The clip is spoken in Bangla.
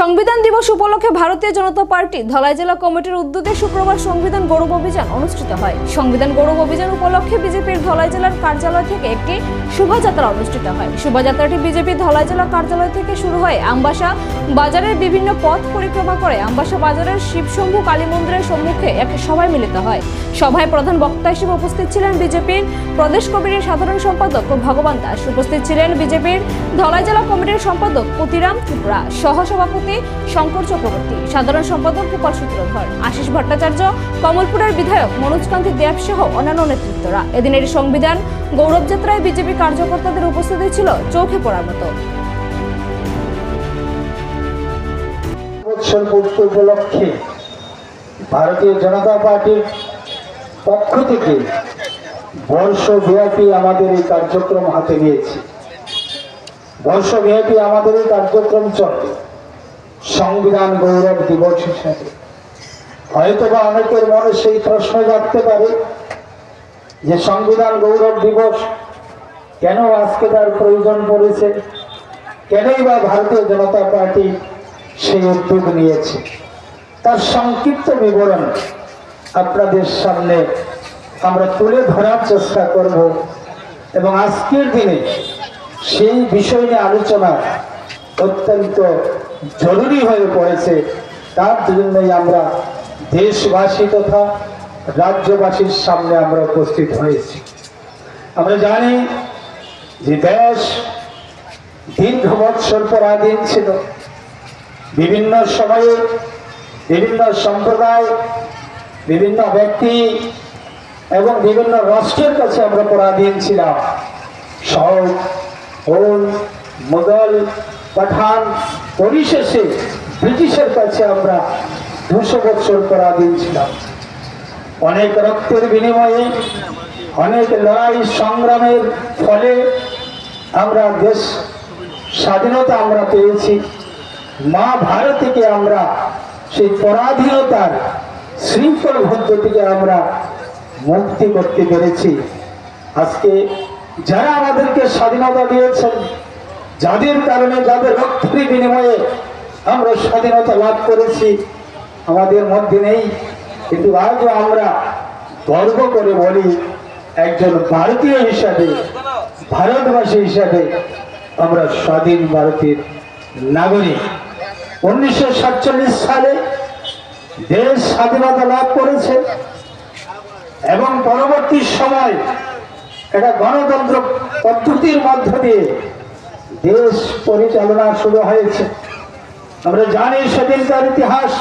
সংবিধান দিবস উপলক্ষে ভারতীয় জনতা পার্টি ধলাই জেলা কমিটির উদ্যোগে শুক্রবার সংবিধান গৌরব অভিযান অনুষ্ঠিত হয়। সংবিধান গৌরব অভিযান উপলক্ষে বিজেপির ধলাই জেলার কার্যালয় থেকে একটি শোভাযাত্রা অনুষ্ঠিত হয়। শোভাযাত্রাটি বিজেপি ধলাই জেলা কার্যালয় থেকে শুরু হয়ে আমবাসা বাজারের বিভিন্ন পথ পরিক্রমা করে আমবাসা বাজারের শিবশম্ভু কালী মন্দিরের সম্মুখে এক সভায় মিলিত হয়। সভায় প্রধান বক্তা হিসেবে উপস্থিত ছিলেন বিজেপির প্রদেশ কমিটির সাধারণ সম্পাদক ভগবান দাস। উপস্থিত ছিলেন বিজেপির ধলাই জেলা কমিটির সম্পাদক পুতিরাম ত্রিপুরা সহসভাপতি শঙ্কর চক্রবর্তী, সাধারণ সম্পাদক গোপাল সূত্রধর, আশিস ভট্টাচার্য, কমলপুরের বিধায়ক মনোজকান্তি দেব সহ অন্যান্য নেতৃত্বরা। এদিনের সংবিধান গৌরব যাত্রায় বিজেপি কার্যকর্তাদের উপস্থিতি ছিল চোখে পড়ার মতো। উপলক্ষে ভারতীয় জনতা পার্টির পক্ষ থেকে বর্ষব্যাপী আমাদের এই কার্যক্রম হাতে নিয়েছি। বর্ষব্যাপী আমাদের এই কার্যক্রম চলে। সংবিধান গৌরব দিবস হিসাবে। হয়তোবা অনেকের মনে সেই প্রশ্ন জাগতে পারে যে সংবিধান গৌরব দিবস কেন আজকে তার প্রয়োজন পড়েছে? কেনই বা ভারতীয় জনতা পার্টি সেই উদ্যোগ নিয়েছে? তার সংক্ষিপ্ত বিবরণ আপনাদের সামনে আমরা তুলে ধরার চেষ্টা করব এবং আজকের দিনে সেই বিষয় নিয়ে আলোচনা অত্যন্ত জরুরি হয়ে পড়েছে। তার জন্যই আমরা দেশবাসী তথা রাজ্যবাসীর সামনে আমরা উপস্থিত হয়েছি। আমরা জানি যে দেশ দীর্ঘ বৎসর পরাধীন ছিল। বিভিন্ন সময়ে বিভিন্ন সম্প্রদায়, বিভিন্ন ব্যক্তি এবং বিভিন্ন রাষ্ট্রের কাছে আমরা পরাধীন ছিলাম। সব হোল মুঘল পাঠান পরিশেষে ব্রিটিশের কাছে আমরা দুশো বছর পরাধীন ছিলাম। অনেক রক্তের বিনিময়ে, অনেক লড়াই সংগ্রামের ফলে আমরা দেশ স্বাধীনতা আমরা পেয়েছি। মা ভারতীকে আমরা, সেই পরাধীনতার শৃঙ্খল শৃঙ্খলবদ্ধ থেকে আমরা মুক্তি করতে পেরেছি। আজকে যারা আমাদেরকে স্বাধীনতা দিয়েছেন যাদের কারণে, যাদের রক্তের বিনিময়ে আমরা স্বাধীনতা লাভ করেছি, আমাদের মধ্যে নেই। কিন্তু আজও আমরা গর্ব করে বলি, একজন ভারতীয় হিসাবে, ভারতবাসী হিসাবে আমরা স্বাধীন ভারতের নাগরিক। উনিশশো সাতচল্লিশ সালে দেশ স্বাধীনতা লাভ করেছে এবং পরবর্তী সময় একটা গণতন্ত্র পদ্ধতির মধ্য দিয়ে দেশ পরিচালনা শুরু হয়েছে। আমরা জানি সেদিনকার ইতিহাস।